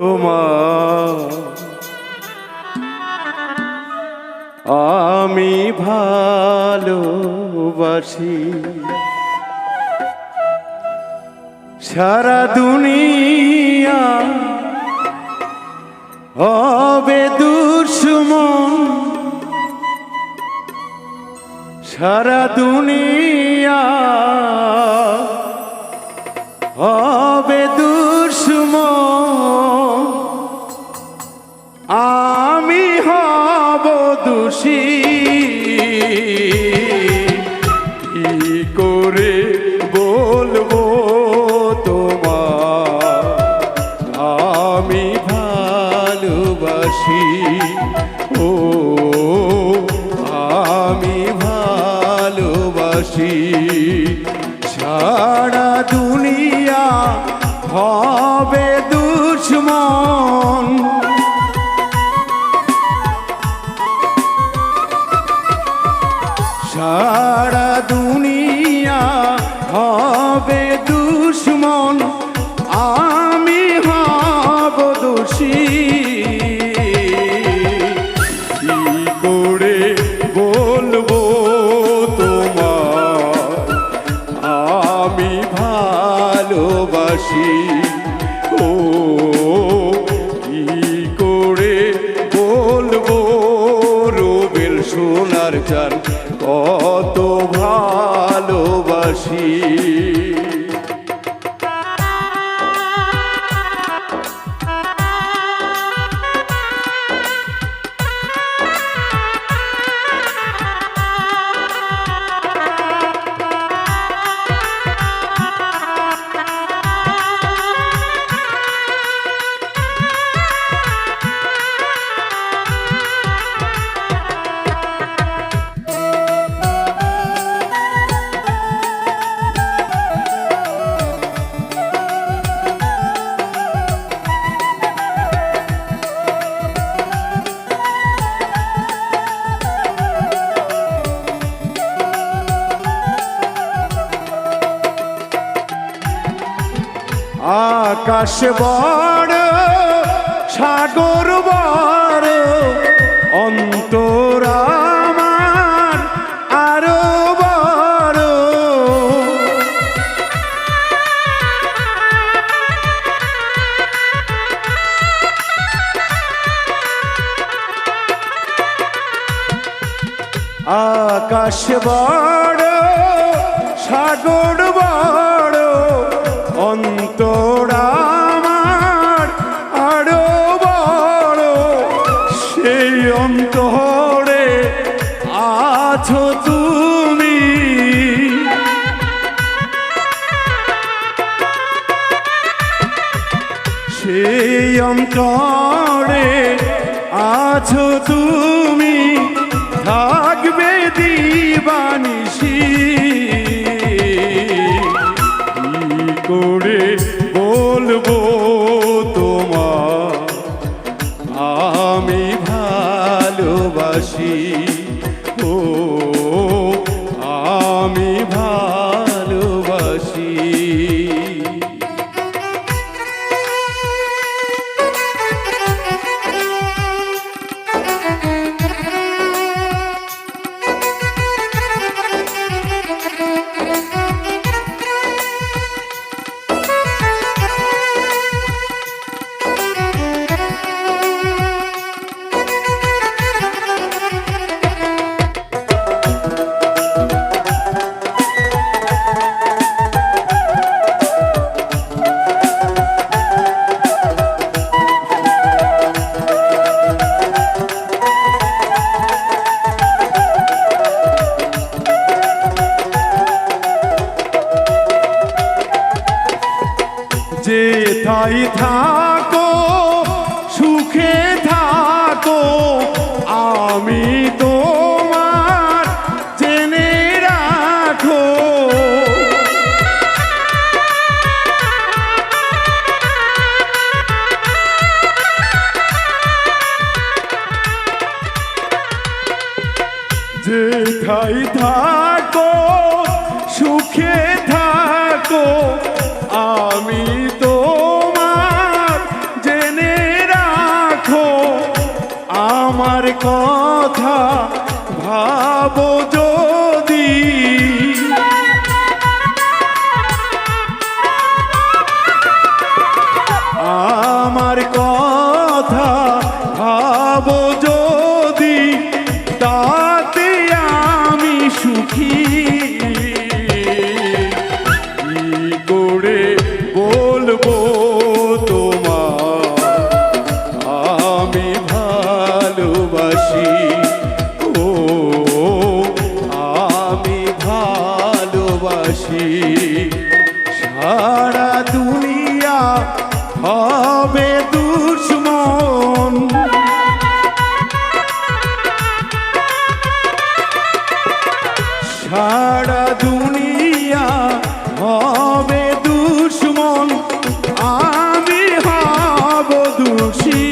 তোমার। আমি ভালোবাসি। সারা দুনিয়া হবে দুশ্মন সারা দুনিয়া ভালোবাসি সারা দুনিয়া হবে দুশ্মন। সারা vardır আকাশ বড় সাগর বড় অন্তর আমার আরও বড় আকাশ বড় সাগর বড় অন্তর সেই অন্তরে আছো তুমি থাকবে দিবানিসি যেথায় থাকো সুখে থাকো আমি তোমার জেনে রাখো। যেথায় থাকো যাব হবে দুশ্মন। সারা দুনিয়া হবে দুশ্মন আমি হব দোষী।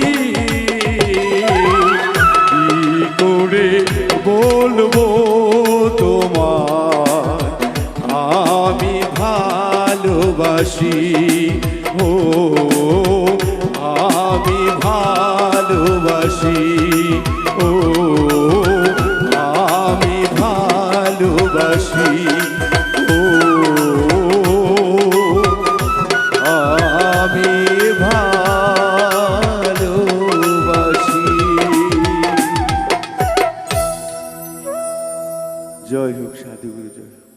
করে বলব তোমার আমি ভালোবাসি। ও, আমি ভালোবাসি। ও, আমি ভালোবাসি। ও, আমি ভালোবাসি। জয় হোক সাধুগুরু, জয় হোক।